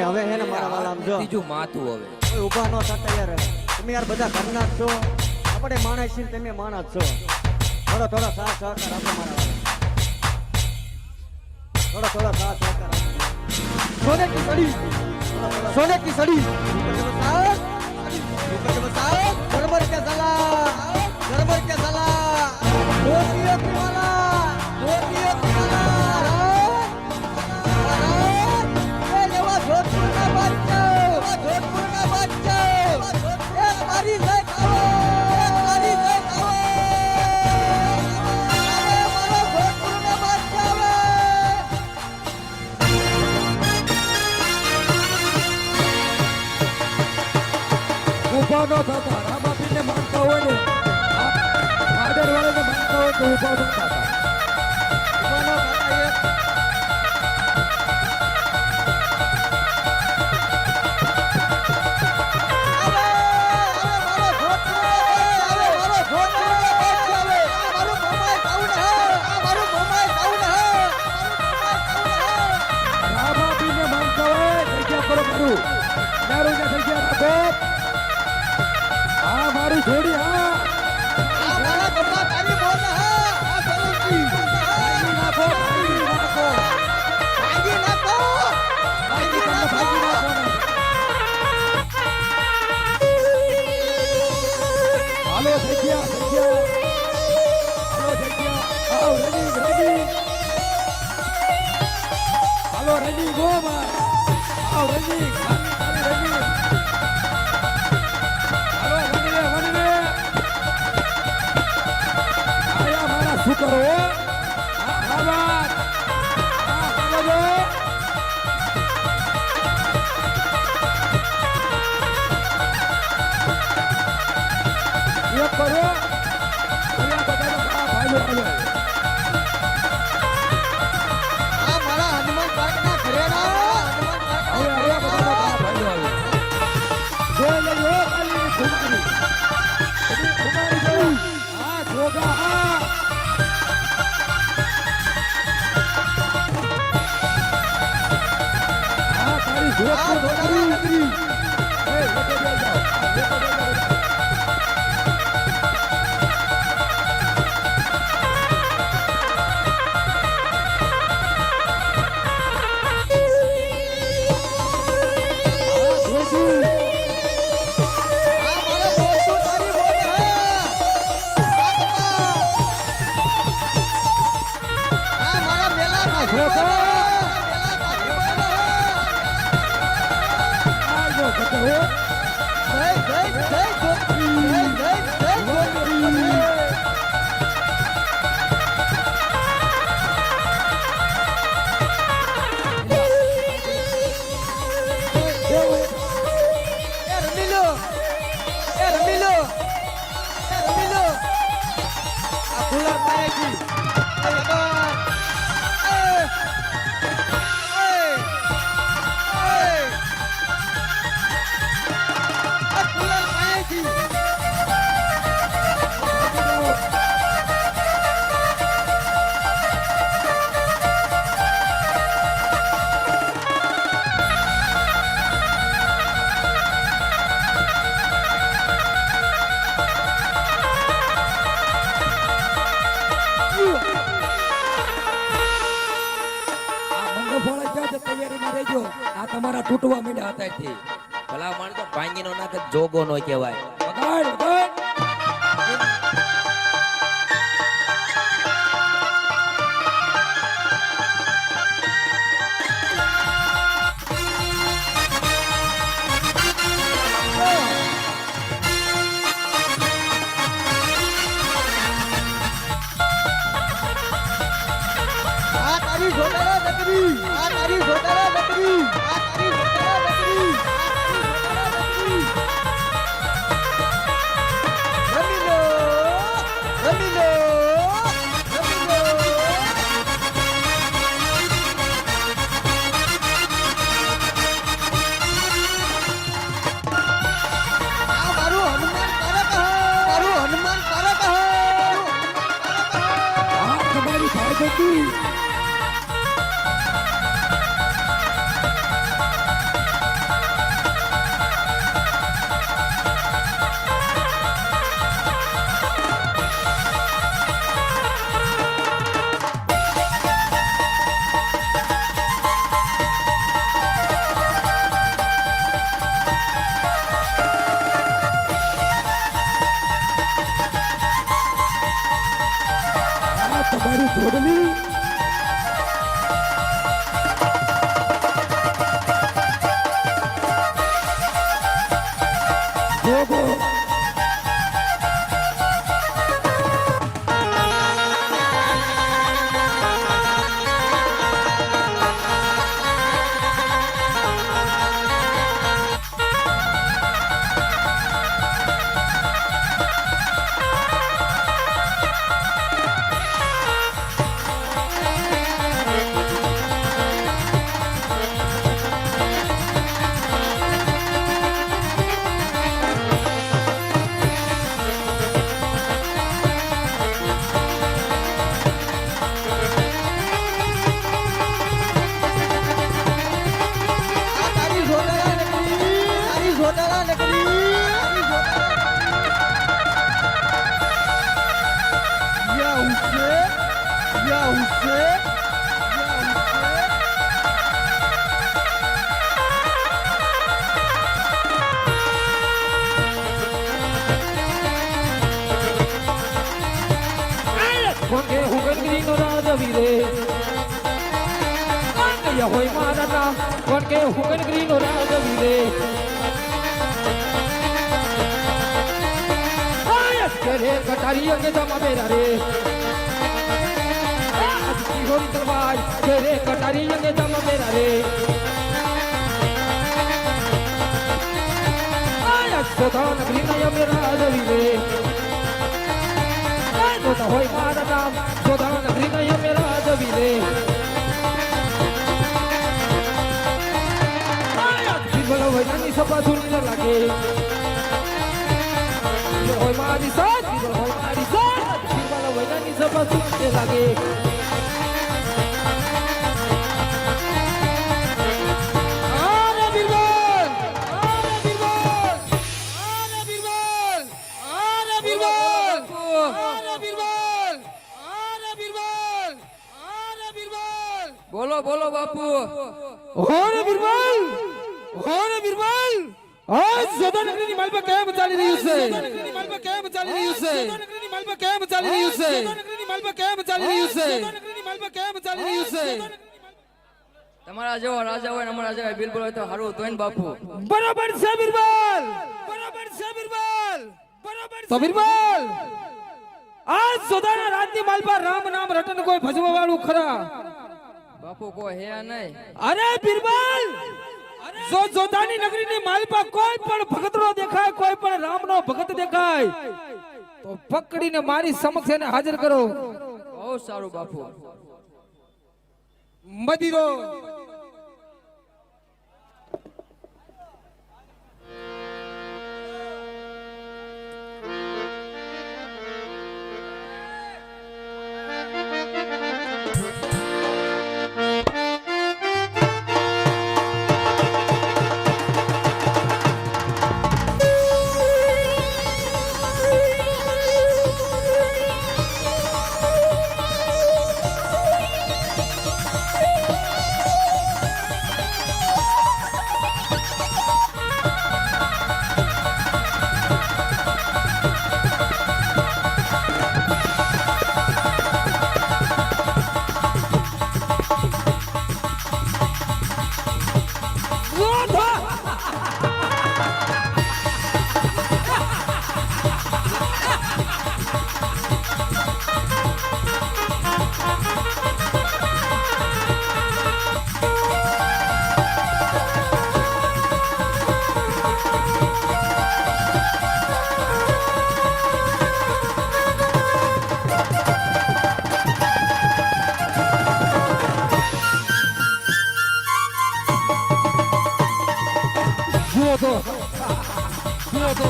અને હવે હે ને મારા વાલા જો. બીજું માથું હવે. કોઈ ઊભા ન થતા યાર. તમે યાર બધા ઘરના છો. આપણે માણસ છીએ તમે માણસ છો. થોડો થોડો સાથ સહકાર આપો મારા થોડો થોડો સાથ સહકાર સોને કી સડી. સોને કી સડી દારૂ કે થઈ ગયા પ્રકોપ હા મારું છોડી હા આ મારા બધા તારી બોલ હા આ સોલંકી ભાગી નાખો ભાગી નાખો ભાગી નાખો ભાગી નાખો ભાગી નાખો હાલો થઈ ગયા થઈ ગયા હાલો થઈ ગયા આવ રેડી રેડી હાલો રેડી ગો મારા શું કરો Hey, તૂટવા માંડ્યા હતા થી ભલા માણસો ભાંગીનો નાખે જોગો નો કહેવાય. વગાડ વગાડ આ તારી જોડાલા નકરી આ તારી જોડાલા નકરી આ મારી જોડણી ગોટાળા નગરી યા ઉસે યા ઉસે હોય મારા કોણ કે હુકન ગ્રીનો રાજ વિદેશ કરે કટારી અંગે જમા બેરા રે કિહોરી તલવાર કરે કટારી અંગે જમા બેરા રે આયસ સોધાન ગ્રીના મેરા રાજ વીરે તો હોય મારા નામ સોધાન હૃદય મેરા દવીરે બિરબલ વૈદાની સભા સુની ન લાગે. હોય મારી સાથ આરે બિરબલ બોલો બોલો બાપુ ઓરે બિરબલ ઓરે બિરબલ આજ સદાનગરની માલપા કેમ ચાલી રહ્યું છે સદાનગરની માલપા કેમ ચાલી રહ્યું છે સદાનગરની માલપા કેમ ચાલી રહ્યું છે સદાનગરની માલપા કેમ ચાલી રહ્યું છે? સદાનગરની માલપા કેમ ચાલી રહ્યું છે? તમારા જેવો રાજા હોય અમારા જેવા બિલબુલ હોય તો હારું તોય બાપુ. બરાબર છે બિરબલ! બરાબર છે બિરબલ! બરાબર તો બિરબલ! આજ સોદાના રાજની માલપા રામ નામ રટન કોઈ ભજવા વાળું ખરા? બાપુ કોઈ હે નહીં. અરે બિરબલ! જો જોતાની નગરીની માલપા કોઈ પણ ભગતનો દેખાય કોઈ પણ રામનો ભગત દેખાય. તો પકડીને મારી સમક્ષ એને હાજર કરો. બહુ સારું બાપુ. મદિરો જુઓ તો જુઓ તો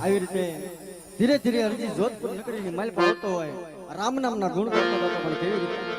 આવી રીતે ધીરે ધીરે હરજી જોધપુર નગરીની માલ પર હોય. રામ નામના ગુણ કરતો હતો પણ કેવી રીતે?